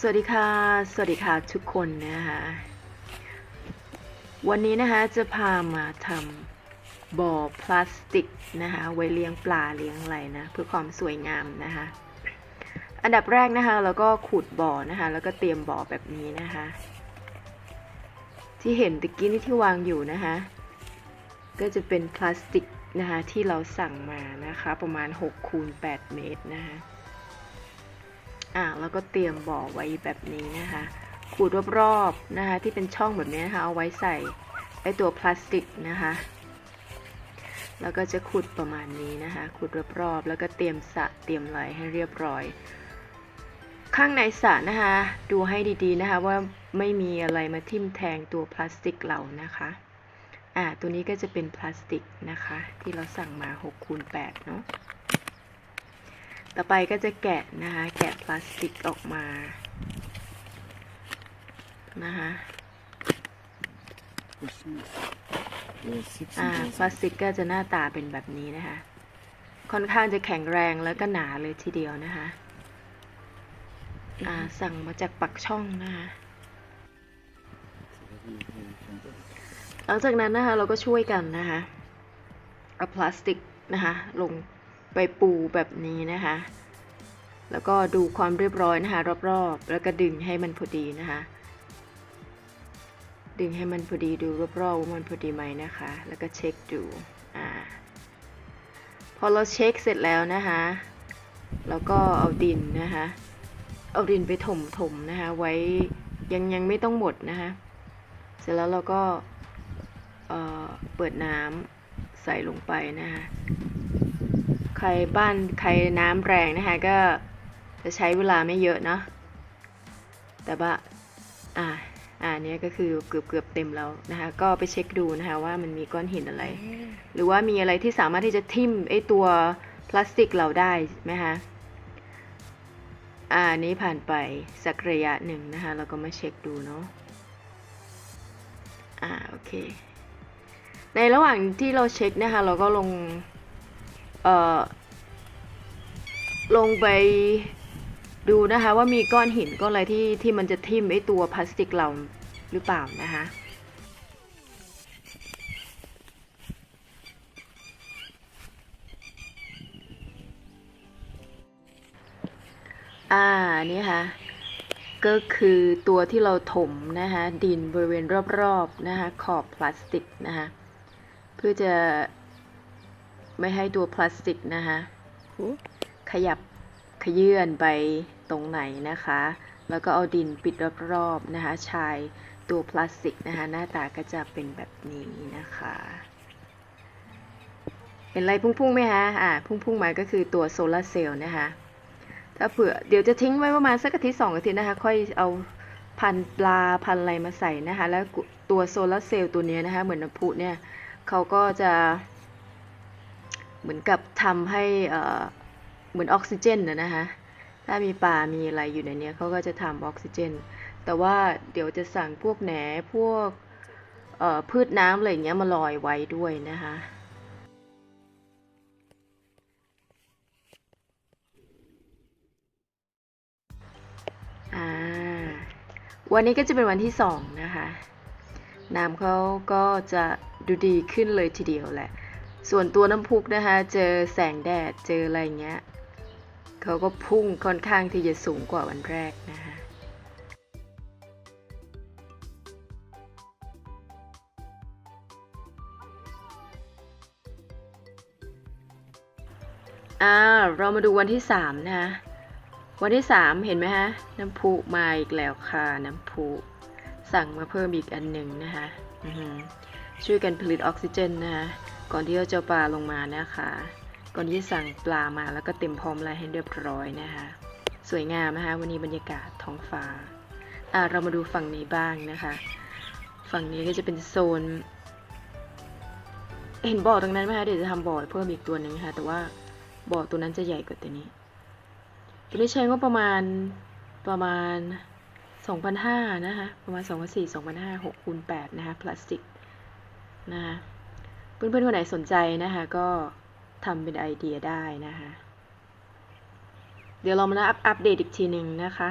สวัสดีค่ะ สวัสดีค่ะทุกคนนะคะวันนี้นะคะจะพามาทำบ่อพลาสติกนะคะไว้เลี้ยงปลาเลี้ยงอะไรนะเพื่อความสวยงามนะคะอันดับแรกนะคะเราก็ขุดบ่อนะคะแล้วก็เตรียมบ่อแบบนี้นะคะที่เห็นตะกี้นี่ที่วางอยู่นะคะก็จะเป็นพลาสติกนะคะที่เราสั่งมานะคะประมาณ6คูณ8เมตรนะคะ แล้วก็เตรียมบ่อไว้แบบนี้นะคะขูดรอบๆนะคะที่เป็นช่องแบบนี้นะคะเอาไว้ใส่ไอตัวพลาสติกนะคะแล้วก็จะขุดประมาณนี้นะคะขุดรอบๆแล้วก็เตรียมสระเตรียมไหลให้เรียบร้อย ข้างในสระนะคะดูให้ดีๆนะคะว่าไม่มีอะไรมาทิ่มแทงตัวพลาสติกเรานะคะอ่าตัวนี้ก็จะเป็นพลาสติกนะคะ ที่เราสั่งมา6คูณ8เนาะ ต่อไปก็จะแกะนะคะ แกะพลาสติกออกมานะคะอ่าพลาสติกก็จะหน้าตาเป็นแบบนี้นะคะ ค่อนข้างจะแข็งแรงแล้วก็หนาเลยทีเดียวนะคะอ่าสั่งมาจากปักช่องนะคะหลังจากนั้นนะคะเราก็ช่วยกันนะคะเอาพลาสติกนะคะลง ไปปูแบบนี้นะคะ แล้วก็ดูความเรียบร้อยนะคะรอบๆ แล้วก็ดึงให้มันพอดีนะคะ ดึงให้มันพอดีดูรอบๆว่ามันพอดีไหมนะคะ แล้วก็เช็คดูอ่าพอเราเช็คเสร็จแล้วนะคะแล้วก็เอาดินนะคะ เอาดินไปถมถมๆนะคะ ไว้ยังยังไม่ต้องหมดนะคะ เสร็จแล้วเราก็เเปิดน้ำใส่ลงไปนะคะ รบ้านใครน้ำแรงนะคะก็จะใช้เวลาไม่เยอะเนาะแต่ว่าอ่าอ่าเนี้ยก็คือเกือบเกือบเต็มแล้วนะคะก็ไปเช็คดูนะคะว่ามันมีก้อนหินอะไร หรือว่ามีอะไรที่สามารถที่จะทิ่มไอตัวพลาสติกเราได้ไหมคะอ่านี้ผ่านไปสักระยะหนึ่งนะคะเราก็มาเช็คดูเนาะอ่าโอเค ในระหว่างที่เราเช็คนะคะเราก็ลง เอ่อลงไปดูนะคะว่ามีก้อนหินก้อนอะไรที่ที่มันจะทิ่มไอตัวพลาสติกเราหรือเปล่านะคะอ่านี่ค่ะก็คือตัวที่เราถมนะคะดินบริเวณรอบๆนะคะขอบพลาสติกนะคะเพื่อจะ ไม่ให้ตัวพลาสติกนะคะขยับขยื่นไปตรงไหนนะคะ แล้วก็เอาดินปิดรอบๆนะคะ ชายตัวพลาสติกนะคะ หน้าตาก็จะเป็นแบบนี้นะคะ เห็นอะไรพุ่งๆไหมคะอ่าพุ่งๆมาก็คือตัวโซลาร์เซลล์นะคะ ถ้าเผื่อเดี๋ยวจะทิ้งไว้ประมาณสักอาทิตย์สองอาทิตย์นะคะ ค่อยเอาพันธุ์ปลาพันธุ์อะไรมาใส่นะคะ แล้วตัวโซลาร์เซลล์ตัวเนี้ยนะคะ เหมือนน้ำพุเนี่ยเขาก็จะ เหมือนกับทำให้เหมือนออกซิเจนนะนะคะถ้ามีปลา มีอะไรอยู่ในนี้เขาก็จะทำออกซิเจน แต่ว่าเดี๋ยวจะสั่งพวกแหน พวกพืชน้ำอะไรเงี้ยมาลอยไว้ด้วยนะคะวันนี้ก็จะเป็นวันที่สองนะคะ น้ำเขาก็จะดูดีขึ้นเลยทีเดียวแหละ ส่วนตัวน้ำพุกนะคะ เจอแสงแดดเจออะไรเงี้ยเขาก็พุ่งค่อนข้างที่จะสูงกว่าวันแรกนะคะอ่าเรามาดูวันที่สามนะคะวันที่สามเห็นไหมฮะน้ำพุมาอีกแล้วค่ะน้ำพุสั่งมาเพิ่มอีกอันหนึ่งนะคะช่วยกันผลิตออกซิเจนนะคะ ก่อนที่เราจะปลาลงมานะคะ ก่อนที่จะสั่งปลามาแล้วก็เต็มพร้อมอะไรให้เรียบร้อยนะคะ สวยงามนะคะ วันนี้บรรยากาศท้องฟ้าอ่าเรามาดูฝั่งนี้บ้างนะคะ ฝั่งนี้ก็จะเป็นโซน เห็นบ่อตรงนั้นไหมคะเดี๋ยวจะทำบ่อเพิ่มอีกตัวหนึ่งนะคะแต่ว่าบ่อตัวนั้นจะใหญ่กว่าตัวนี้ ตัวนี้ใช้งบประมาณประมาณ2,500นะคะ ประมาณ2,400 2,500 6คูณ8นะคะ พลาสติกนะคะ เพื่อนๆคนไหนสนใจนะคะ ก็ทำเป็นไอเดียได้นะคะ เดี๋ยวเรามาอัปอัปเดตอีกทีหนึ่งนะคะ